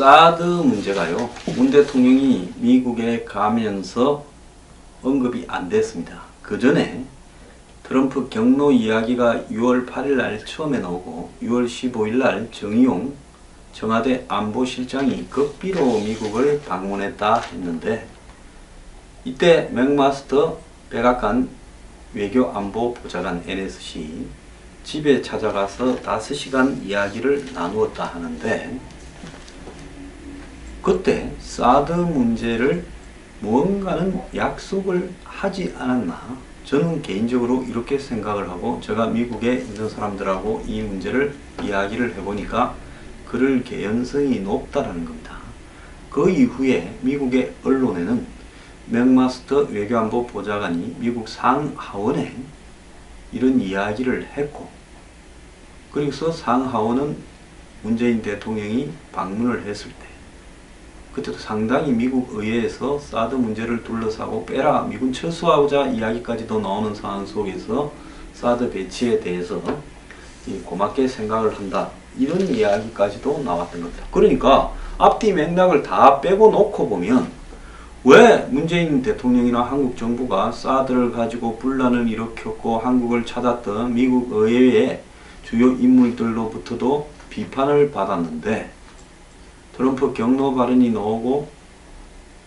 사드 문제가요. 문 대통령이 미국에 가면서 언급이 안 됐습니다. 그 전에 트럼프 경로 이야기가 6월 8일 날 처음에 나오고 6월 15일 날 정의용 청와대 안보실장이 극비로 미국을 방문했다 했는데 이때 맥마스터 백악관 외교안보보좌관 NSC 집에 찾아가서 5시간 이야기를 나누었다 하는데 그때 사드 문제를 무언가는 약속을 하지 않았나 저는 개인적으로 이렇게 생각을 하고 제가 미국에 있는 사람들하고 이 문제를 이야기를 해보니까 그럴 개연성이 높다라는 겁니다. 그 이후에 미국의 언론에는 맥마스터 외교안보 보좌관이 미국 상하원에 이런 이야기를 했고 그래서 상하원은 문재인 대통령이 방문을 했을 때 그때도 상당히 미국 의회에서 사드 문제를 둘러싸고 빼라 미군 철수하고자 이야기까지도 나오는 상황 속에서 사드 배치에 대해서 고맙게 생각을 한다 이런 이야기까지도 나왔던 겁니다. 그러니까 앞뒤 맥락을 다 빼고 놓고 보면 왜 문재인 대통령이나 한국 정부가 사드를 가지고 분란을 일으켰고 한국을 찾았던 미국 의회의 주요 인물들로부터도 비판을 받았는데 트럼프 경로 발언이 나오고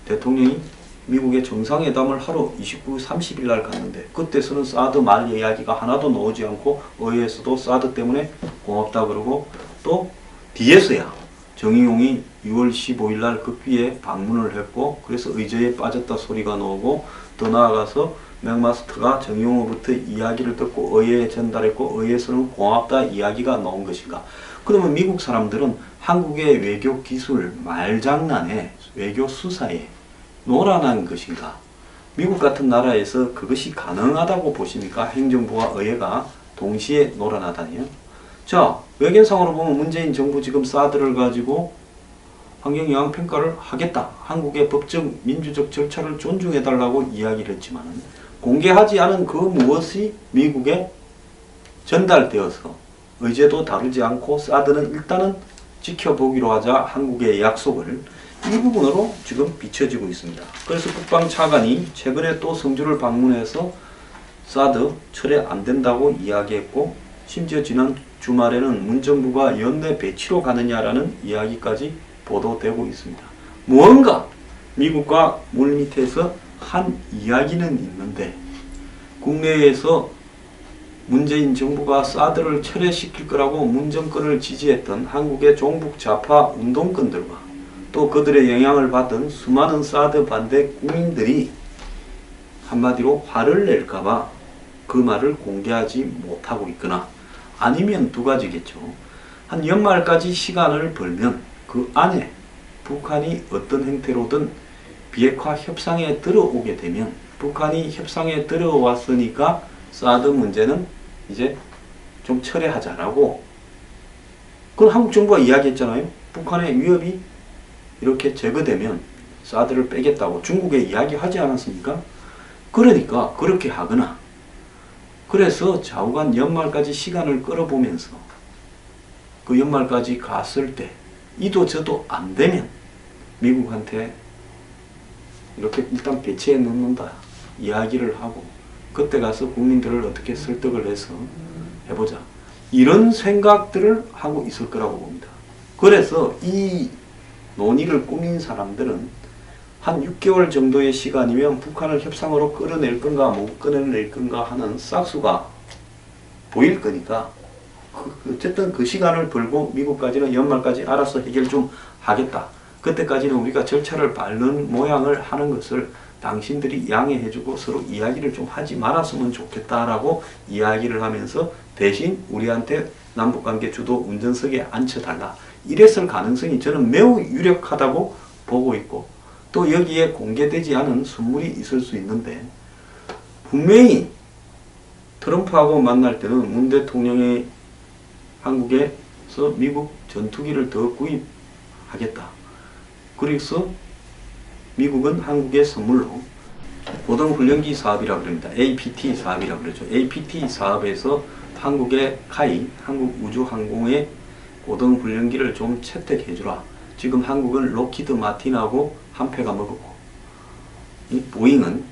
대통령이 미국의 정상회담을 하러 29, 30일 날 갔는데 그때서는 사드 말 이야기가 하나도 나오지 않고 의회에서도 사드 때문에 고맙다 그러고 또 뒤에서야 정의용이 6월 15일 날 극비에 방문을 했고 그래서 의제에 빠졌다 소리가 나오고 더 나아가서 맥마스터가 정의용으로부터 이야기를 듣고 의회에 전달했고 의회에서는 고맙다 이야기가 나온 것인가 그러면 미국 사람들은 한국의 외교 기술 말장난에 외교 수사에 노란한 것인가? 미국 같은 나라에서 그것이 가능하다고 보십니까? 행정부와 의회가 동시에 노란하다니요? 자, 외견상으로 보면 문재인 정부 지금 사드를 가지고 환경영향평가를 하겠다. 한국의 법적 민주적 절차를 존중해달라고 이야기를 했지만 공개하지 않은 그 무엇이 미국에 전달되어서 의제도 다르지 않고 사드는 일단은 지켜보기로 하자 한국의 약속을 이 부분으로 지금 비춰지고 있습니다. 그래서 국방 차관이 최근에 또 성주를 방문해서 사드 철회 안 된다고 이야기했고 심지어 지난 주말에는 문정부가 연내 배치로 가느냐라는 이야기까지 보도되고 있습니다. 무언가 미국과 물밑에서 한 이야기는 있는데 국내에서 문재인 정부가 사드를 철회시킬 거라고 문정권을 지지했던 한국의 종북 좌파 운동권들과 또 그들의 영향을 받은 수많은 사드 반대 국민들이 한마디로 화를 낼까봐 그 말을 공개하지 못하고 있거나 아니면 두 가지겠죠. 한 연말까지 시간을 벌면 그 안에 북한이 어떤 형태로든 비핵화 협상에 들어오게 되면 북한이 협상에 들어왔으니까 사드 문제는 이제 좀 철회하자라고 그건 한국 정부가 이야기했잖아요. 북한의 위협이 이렇게 제거되면 사드를 빼겠다고 중국에 이야기하지 않았습니까? 그러니까 그렇게 하거나 그래서 좌우간 연말까지 시간을 끌어보면서 그 연말까지 갔을 때 이도 저도 안 되면 미국한테 이렇게 일단 배치해 놓는다 이야기를 하고 그때 가서 국민들을 어떻게 설득을 해서 해보자 이런 생각들을 하고 있을 거라고 봅니다. 그래서 이 논의를 꾸민 사람들은 한 6개월 정도의 시간이면 북한을 협상으로 끌어낼 건가 못 끌어낼 건가 하는 싹수가 보일 거니까 그, 어쨌든 그 시간을 벌고 미국까지는 연말까지 알아서 해결 좀 하겠다. 그때까지는 우리가 절차를 밟는 모양을 하는 것을 당신들이 양해해주고 서로 이야기를 좀 하지 말았으면 좋겠다라고 이야기를 하면서 대신 우리한테 남북관계 주도 운전석에 앉혀달라. 이랬을 가능성이 저는 매우 유력하다고 보고 있고 또 여기에 공개되지 않은 순물이 있을 수 있는데 분명히 트럼프하고 만날 때는 문 대통령이 한국에서 미국 전투기를 더 구입하겠다. 그래서 미국은 한국의 선물로 고등훈련기 사업이라고 그럽니다. APT 사업이라고 그러죠. APT 사업에서 한국의 카이, 한국우주항공의 고등훈련기를 좀 채택해주라. 지금 한국은 로키드 마틴하고 한 패가 먹고 이 보잉은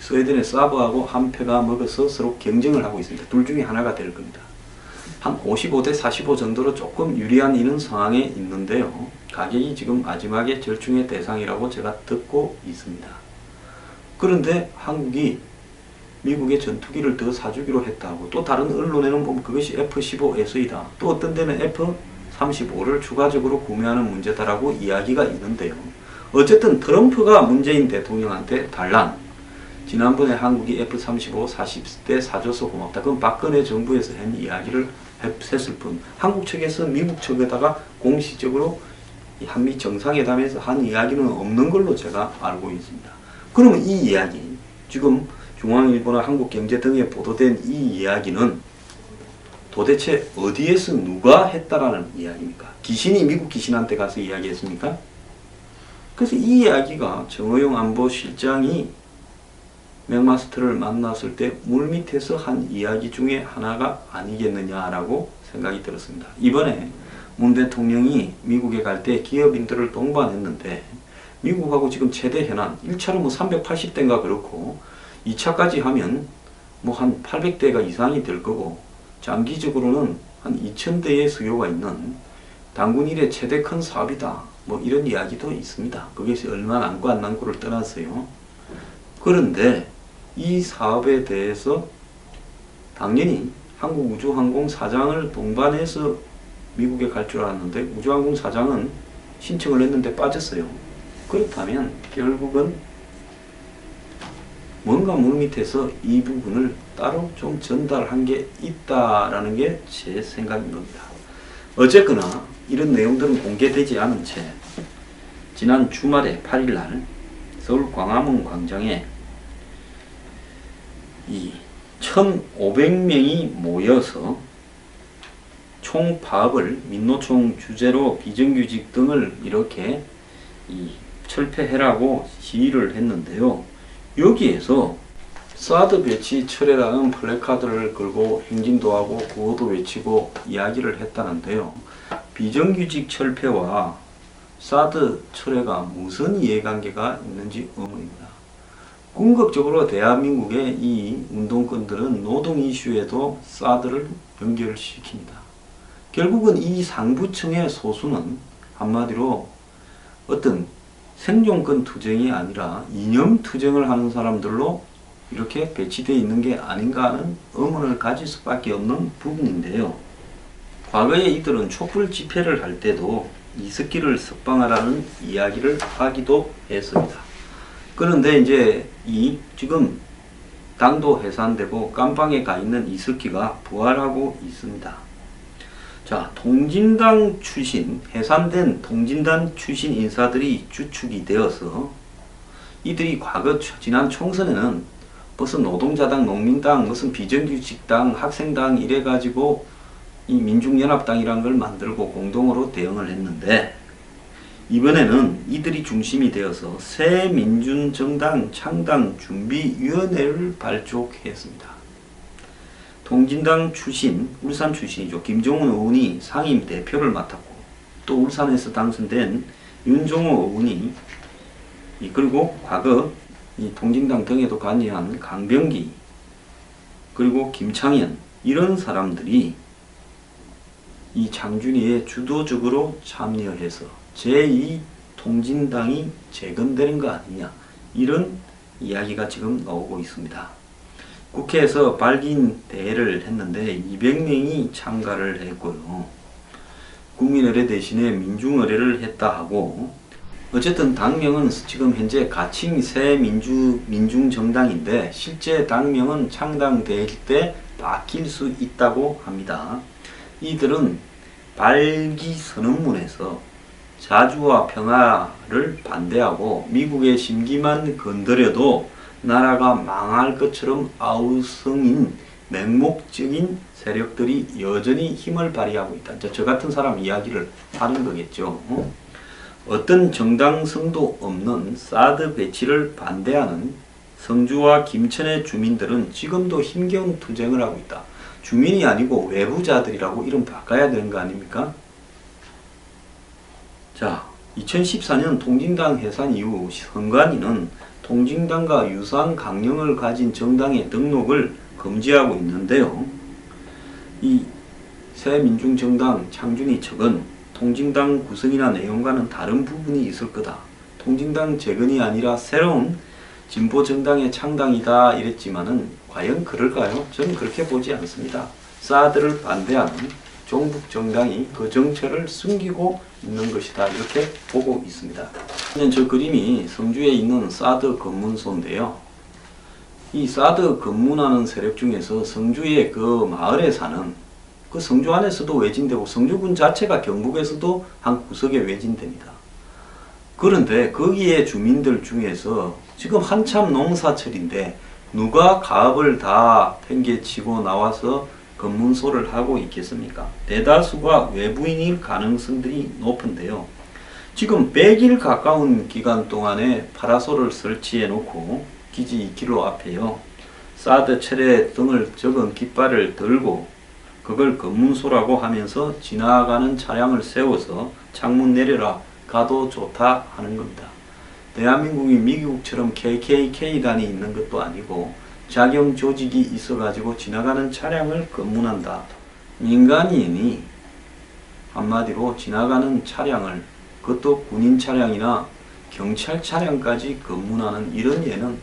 스웨덴의 사브하고 한 패가 먹어서 서로 경쟁을 하고 있습니다. 둘 중에 하나가 될 겁니다. 한 55대 45 정도로 조금 유리한 이런 상황에 있는데요. 가격이 지금 마지막에 절충의 대상이라고 제가 듣고 있습니다. 그런데 한국이 미국의 전투기를 더 사주기로 했다고 또 다른 언론에는 보면 그것이 F-15S이다. 또 어떤 데는 F-35를 추가적으로 구매하는 문제다라고 이야기가 있는데요. 어쨌든 트럼프가 문재인 대통령한테 달란 지난번에 한국이 F-35 40대 사줘서 고맙다. 그건 박근혜 정부에서 한 이야기를 했을 뿐 한국 측에서 미국 측에다가 공식적으로 한미 정상회담에서 한 이야기는 없는 걸로 제가 알고 있습니다. 그러면 이 이야기 지금 중앙일보나 한국경제 등에 보도된 이 이야기는 도대체 어디에서 누가 했다라는 이야기입니까? 귀신이 미국 귀신한테 가서 이야기했습니까? 그래서 이 이야기가 정호영 안보실장이 맥마스터를 만났을 때 물밑에서 한 이야기 중에 하나가 아니겠느냐라고 생각이 들었습니다. 이번에 문 대통령이 미국에 갈 때 기업인들을 동반했는데 미국하고 지금 최대 현안 1차로 뭐 380대인가 그렇고 2차까지 하면 뭐 한 800대가 이상이 될 거고 장기적으로는 한 2000대의 수요가 있는 당군 일의 최대 큰 사업이다. 뭐 이런 이야기도 있습니다. 그것이 얼마나 안고 안 남고를 떠나서요. 그런데 이 사업에 대해서 당연히 한국우주항공 사장을 동반해서 미국에 갈 줄 알았는데 우주항공 사장은 신청을 했는데 빠졌어요. 그렇다면 결국은 뭔가 물 밑에서 이 부분을 따로 좀 전달한 게 있다라는 게 제 생각인 겁니다. 어쨌거나 이런 내용들은 공개되지 않은 채 지난 주말에 8일날 서울 광화문 광장에 이 1,500명이 모여서 총파업을 민노총 주제로 비정규직 등을 이렇게 이 철폐해라고 시위를 했는데요. 여기에서 사드 배치 철회라는 플래카드를 걸고 행진도 하고 구호도 외치고 이야기를 했다는데요. 비정규직 철폐와 사드 철회가 무슨 이해관계가 있는지 의문입니다. 궁극적으로 대한민국의 이 운동권들은 노동 이슈에도 사드를 연결시킵니다. 결국은 이 상부층의 소수는 한마디로 어떤 생존권 투쟁이 아니라 이념 투쟁을 하는 사람들로 이렇게 배치되어 있는 게 아닌가 하는 의문을 가질 수밖에 없는 부분인데요. 과거에 이들은 촛불 집회를 할 때도 이스키를 석방하라는 이야기를 하기도 했습니다. 그런데 이제 이 지금 당도 해산되고 깜방에 가 있는 이스키가 부활하고 있습니다. 자, 통진당 출신, 해산된 통진당 출신 인사들이 주축이 되어서 이들이 과거 지난 총선에는 무슨 노동자당, 농민당, 무슨 비정규직당, 학생당 이래가지고 이 민중연합당이란 걸 만들고 공동으로 대응을 했는데 이번에는 이들이 중심이 되어서 새 민준정당 창당 준비위원회를 발족했습니다. 통진당 출신, 울산 출신이죠. 김종훈 의원이 상임 대표를 맡았고 또 울산에서 당선된 윤종호 의원이 그리고 과거 이 통진당 등에도 관여한 강병기 그리고 김창현 이런 사람들이 이 장준이에 주도적으로 참여해서 제2 통진당이 재건되는 거 아니냐 이런 이야기가 지금 나오고 있습니다. 국회에서 발긴 대회를 했는데 200명이 참가를 했고요. 국민의례 대신에 민중의례를 했다 하고 어쨌든 당명은 지금 현재 가칭 새 민주 민중 정당인데 실제 당명은 창당될 때 바뀔 수 있다고 합니다. 이들은 발기 선언문에서 자주와 평화를 반대하고 미국의 심기만 건드려도 나라가 망할 것처럼 아우성인 맹목적인 세력들이 여전히 힘을 발휘하고 있다. 저 같은 사람 이야기를 하는 거겠죠. 어? 어떤 정당성도 없는 사드 배치를 반대하는 성주와 김천의 주민들은 지금도 힘겨운 투쟁을 하고 있다. 주민이 아니고 외부자들이라고 이름 바꿔야 되는 거 아닙니까? 자, 2014년 통진당 해산 이후 선관위는 통진당과 유사한 강령을 가진 정당의 등록을 금지하고 있는데요. 이 새민중정당 창준이 측은 통진당 구성이나 내용과는 다른 부분이 있을 거다. 통진당 재건이 아니라 새로운 진보 정당의 창당이다 이랬지만은 과연 그럴까요? 저는 그렇게 보지 않습니다. 사드를 반대하는 종북 정당이 그 정체를 숨기고 있는 것이다 이렇게 보고 있습니다. 저 그림이 성주에 있는 사드 검문소인데요. 이 사드 검문하는 세력 중에서 성주의 그 마을에 사는 그 성주 안에서도 외진되고 성주군 자체가 경북에서도 한 구석에 외진됩니다. 그런데 거기에 주민들 중에서 지금 한참 농사철인데 누가 가업을 다 팽개치고 나와서 검문소를 하고 있겠습니까? 대다수가 외부인일 가능성들이 높은데요. 지금 100일 가까운 기간 동안에 파라솔을 설치해 놓고 기지 2km 앞에요. 사드 철의 등을 적은 깃발을 들고 그걸 검문소라고 하면서 지나가는 차량을 세워서 창문 내려라 가도 좋다 하는 겁니다. 대한민국이 미국처럼 KKK단이 있는 것도 아니고 자경 조직이 있어가지고 지나가는 차량을 검문한다. 민간인이 한마디로 지나가는 차량을 그것도 군인 차량이나 경찰 차량까지 검문하는 이런 예는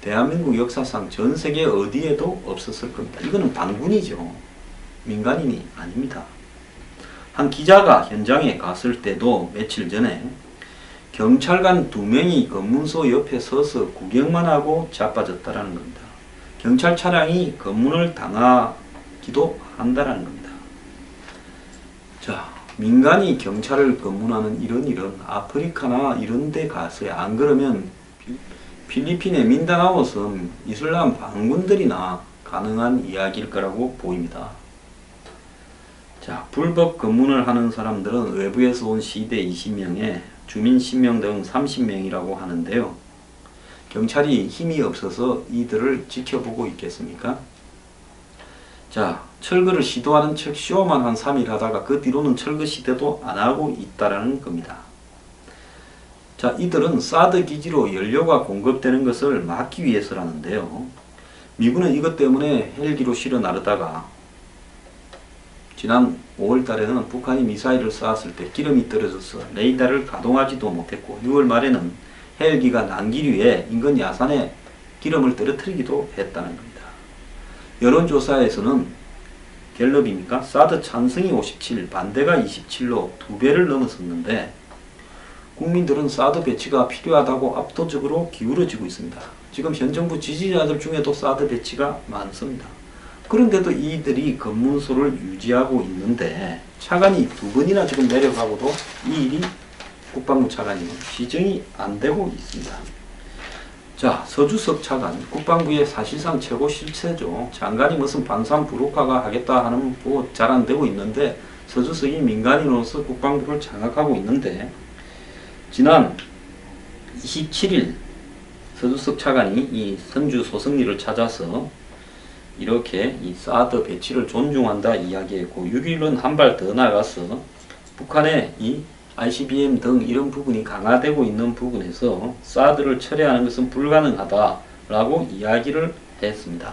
대한민국 역사상 전 세계 어디에도 없었을 겁니다. 이거는 반군이죠. 민간인이 아닙니다. 한 기자가 현장에 갔을 때도 며칠 전에 경찰관 두 명이 검문소 옆에 서서 구경만 하고 자빠졌다라는 겁니다. 경찰 차량이 검문을 당하기도 한다라는 겁니다. 자, 민간이 경찰을 검문하는 이런 일은 아프리카나 이런 데 가서야 안 그러면 필리핀의 민다나오 섬 이슬람 반군들이나 가능한 이야기일 거라고 보입니다. 자, 불법 검문을 하는 사람들은 외부에서 온 시대 20명에 주민 10명 등 30명이라고 하는데요. 경찰이 힘이 없어서 이들을 지켜보고 있겠습니까? 자, 철거를 시도하는 척 쇼만 한 3일 하다가 그 뒤로는 철거 시대도 안 하고 있다라는 겁니다. 자, 이들은 사드 기지로 연료가 공급되는 것을 막기 위해서라는데요. 미군은 이것 때문에 헬기로 실어 나르다가 지난 5월 달에는 북한이 미사일을 쐈을 때 기름이 떨어져서 레이더를 가동하지도 못했고 6월 말에는 헬기가 난기류에 인근 야산에 기름을 떨어뜨리기도 했다는 겁니다. 여론조사에서는 갤럽입니까? 사드 찬성이 57, 반대가 27로 두 배를 넘어섰는데 국민들은 사드 배치가 필요하다고 압도적으로 기울어지고 있습니다. 지금 현 정부 지지자들 중에도 사드 배치가 많습니다. 그런데도 이들이 검문소를 유지하고 있는데 차관이 두 번이나 지금 내려가고도 이 일이 국방부 차관이 시정이 안 되고 있습니다. 자, 서주석 차관, 국방부의 사실상 최고 실세죠. 장관이 무슨 방산 부록화가 하겠다 하는 뭐잘 안 되고 있는데 서주석이 민간인으로서 국방부를 장악하고 있는데 지난 27일 서주석 차관이 이 선주 소승리를 찾아서 이렇게 이 사드 배치를 존중한다 이야기했고 6일은 한 발 더 나가서 북한의 이 ICBM 등 이런 부분이 강화되고 있는 부분에서 사드를 철회하는 것은 불가능하다라고 이야기를 했습니다.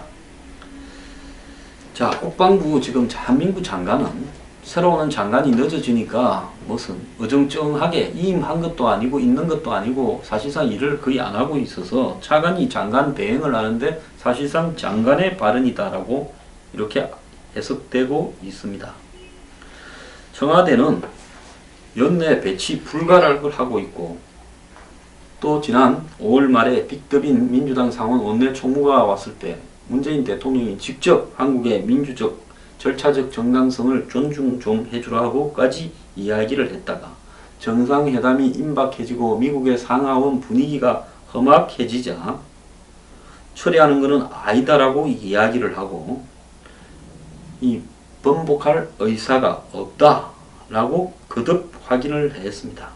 자, 국방부 지금 한민구 장관은 새로 오는 장관이 늦어지니까 무슨 어정쩡하게 임한 것도 아니고 있는 것도 아니고 사실상 일을 거의 안 하고 있어서 차관이 장관 대행을 하는데 사실상 장관의 발언이다라고 이렇게 해석되고 있습니다. 청와대는 연내 배치 불가락을 하고 있고 또 지난 5월 말에 빅더빈 민주당 상원 원내 총무가 왔을 때 문재인 대통령이 직접 한국의 민주적 절차적 정당성을 존중 좀 해주라고까지 이야기를 했다가 정상회담이 임박해지고 미국의 상하원 분위기가 험악해지자 처리하는 것은 아니다라고 이야기를 하고 이 번복할 의사가 없다 라고 거듭 확인을 했습니다.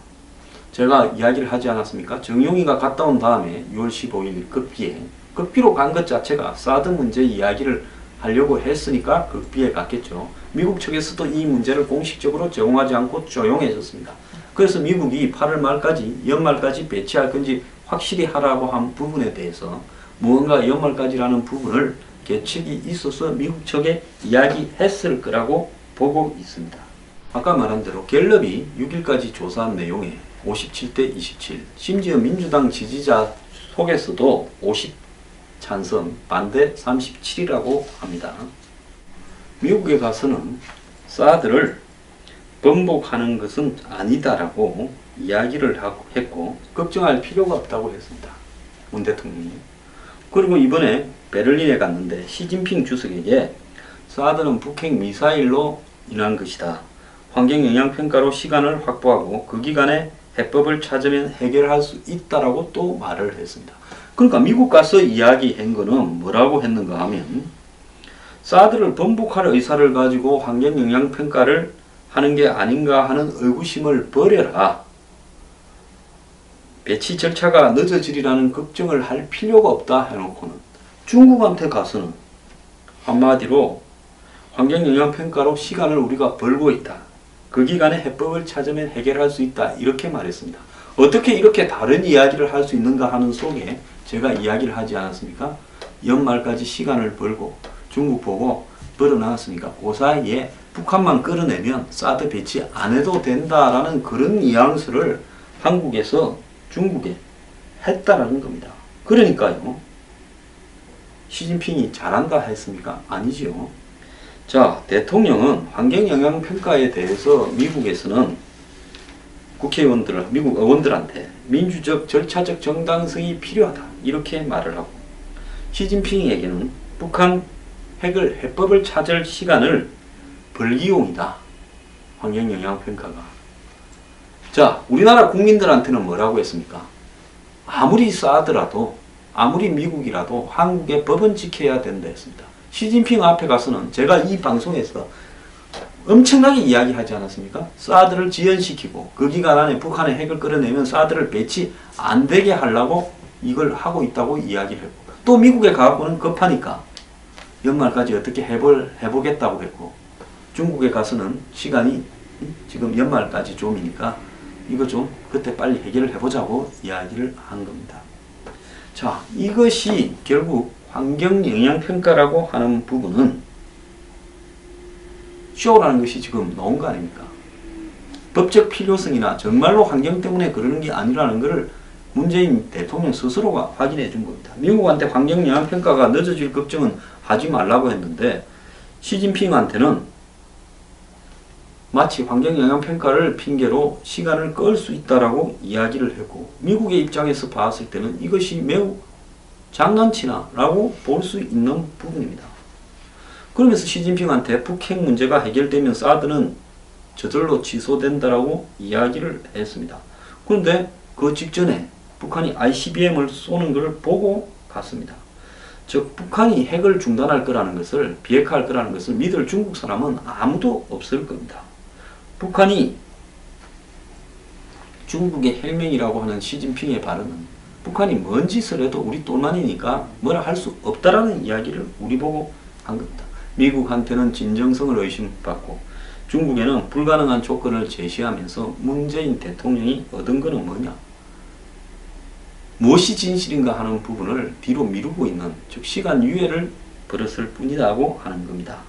제가 이야기를 하지 않았습니까? 정용이가 갔다 온 다음에 6월 15일 급기에 급기로 간 것 자체가 사드 문제 이야기를 하려고 했으니까 극비에 갔겠죠. 미국 측에서도 이 문제를 공식적으로 제공하지 않고 조용해졌습니다. 그래서 미국이 8월 말까지 연말까지 배치할 건지 확실히 하라고 한 부분에 대해서 무언가 연말까지라는 부분을 계측이 있어서 미국 측에 이야기했을 거라고 보고 있습니다. 아까 말한 대로 갤럽이 6일까지 조사한 내용에 57대 27 심지어 민주당 지지자 속에서도 50 찬성 반대 37이라고 합니다. 미국에 가서는 사드를 번복하는 것은 아니다라고 이야기를 했고 걱정할 필요가 없다고 했습니다. 문 대통령이. 그리고 이번에 베를린에 갔는데 시진핑 주석에게 사드는 북핵 미사일로 인한 것이다. 환경영향평가로 시간을 확보하고 그 기간에 해법을 찾으면 해결할 수 있다라고 또 말을 했습니다. 그러니까 미국 가서 이야기한 거는 뭐라고 했는가 하면 사드를 번복할 의사를 가지고 환경영향평가를 하는 게 아닌가 하는 의구심을 버려라. 배치 절차가 늦어지리라는 걱정을 할 필요가 없다 해놓고는 중국한테 가서는 한마디로 환경영향평가로 시간을 우리가 벌고 있다. 그 기간에 해법을 찾으면 해결할 수 있다. 이렇게 말했습니다. 어떻게 이렇게 다른 이야기를 할 수 있는가 하는 속에 제가 이야기를 하지 않았습니까? 연말까지 시간을 벌고 중국 보고 벌어나왔으니까 그 사이에 북한만 끌어내면 사드 배치 안 해도 된다라는 그런 뉘앙스를 한국에서 중국에 했다라는 겁니다. 그러니까요. 시진핑이 잘한다 했습니까? 아니지요. 자, 대통령은 환경영향평가에 대해서 미국에서는 국회의원들, 미국 의원들한테 민주적, 절차적 정당성이 필요하다. 이렇게 말을 하고, 시진핑에게는 북한 핵을, 해법을 찾을 시간을 벌기용이다. 환경영향평가가. 자, 우리나라 국민들한테는 뭐라고 했습니까? 아무리 싸더라도, 아무리 미국이라도 한국의 법은 지켜야 된다 했습니다. 시진핑 앞에 가서는 제가 이 방송에서 엄청나게 이야기하지 않았습니까? 사드를 지연시키고 그 기간 안에 북한의 핵을 끌어내면 사드를 배치 안 되게 하려고 이걸 하고 있다고 이야기를 했고 또 미국에 가고는 급하니까 연말까지 어떻게 해볼, 해보겠다고 했고 중국에 가서는 시간이 지금 연말까지 좀이니까 이거 좀 그때 빨리 해결을 해보자고 이야기를 한 겁니다. 자, 이것이 결국 환경 영향 평가라고 하는 부분은 쇼라는 것이 지금 나온 거 아닙니까? 법적 필요성이나 정말로 환경 때문에 그러는 게 아니라는 것을 문재인 대통령 스스로가 확인해 준 겁니다. 미국한테 환경 영향 평가가 늦어질 걱정은 하지 말라고 했는데 시진핑한테는 마치 환경 영향 평가를 핑계로 시간을 끌 수 있다라고 이야기를 했고 미국의 입장에서 봤을 때는 이것이 매우 장난치나 라고 볼 수 있는 부분입니다. 그러면서 시진핑한테 북핵 문제가 해결되면 사드는 저절로 취소된다라고 이야기를 했습니다. 그런데 그 직전에 북한이 ICBM을 쏘는 것을 보고 갔습니다. 즉 북한이 핵을 중단할 거라는 것을 비핵화할 거라는 것을 믿을 중국 사람은 아무도 없을 겁니다. 북한이 중국의 헬명이라고 하는 시진핑의 발언은 북한이 뭔 짓을 해도 우리 똘만이니까 뭐라 할 수 없다라는 이야기를 우리 보고 한 겁니다. 미국한테는 진정성을 의심받고 중국에는 불가능한 조건을 제시하면서 문재인 대통령이 얻은 것은 뭐냐? 무엇이 진실인가 하는 부분을 뒤로 미루고 있는 즉 시간 유예를 벌였을 뿐이라고 하는 겁니다.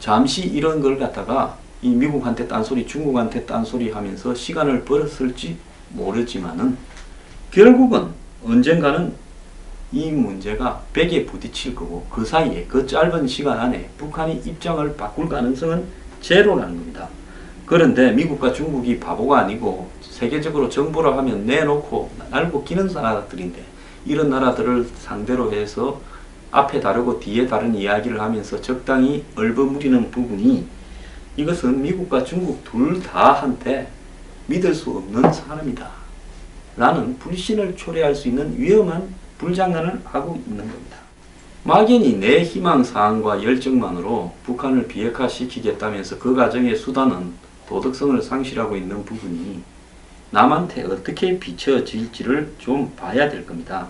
잠시 이런 걸 갖다가 이 미국한테 딴소리 중국한테 딴소리 하면서 시간을 벌었을지 모르지만은 결국은 언젠가는 이 문제가 벽에 부딪힐 거고 그 사이에 그 짧은 시간 안에 북한이 입장을 바꿀 가능성은 제로라는 겁니다. 그런데 미국과 중국이 바보가 아니고 세계적으로 정보를 하면 내놓고 날고 기는 나라들인데 이런 나라들을 상대로 해서 앞에 다르고 뒤에 다른 이야기를 하면서 적당히 얼버무리는 부분이 이것은 미국과 중국 둘 다한테 믿을 수 없는 사람이다. 라는 불신을 초래할 수 있는 위험한 불장난을 하고 있는 겁니다. 막연히 내 희망 사항과 열정만으로 북한을 비핵화시키겠다면서 그 과정의 수단은 도덕성을 상실하고 있는 부분이 남한테 어떻게 비춰질지를 좀 봐야 될 겁니다.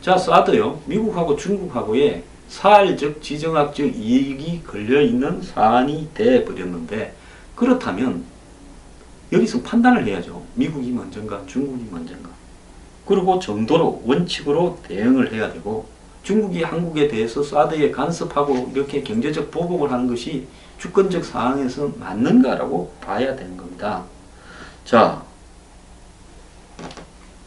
자, 사드요. 미국하고 중국하고의 사활적, 지정학적 이익이 걸려있는 사안이 돼버렸는데 그렇다면 여기서 판단을 해야죠. 미국이 먼저인가 중국이 먼저인가 그리고 정도로 원칙으로 대응을 해야 되고 중국이 한국에 대해서 사드에 간섭하고 이렇게 경제적 보복을 하는 것이 주권적 상황에서 맞는가라고 봐야 되는 겁니다. 자,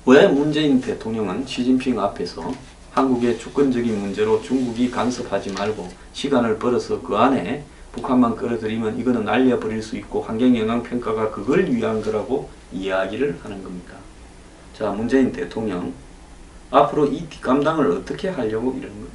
왜 문재인 대통령은 시진핑 앞에서 한국의 주권적인 문제로 중국이 간섭하지 말고 시간을 벌어서 그 안에 북한만 끌어들이면 이거는 날려버릴 수 있고 환경영향평가가 그걸 위한 거라고 이야기를 하는 겁니까? 자, 문재인 대통령 앞으로 이 뒷감당을 어떻게 하려고 이러는 겁니까?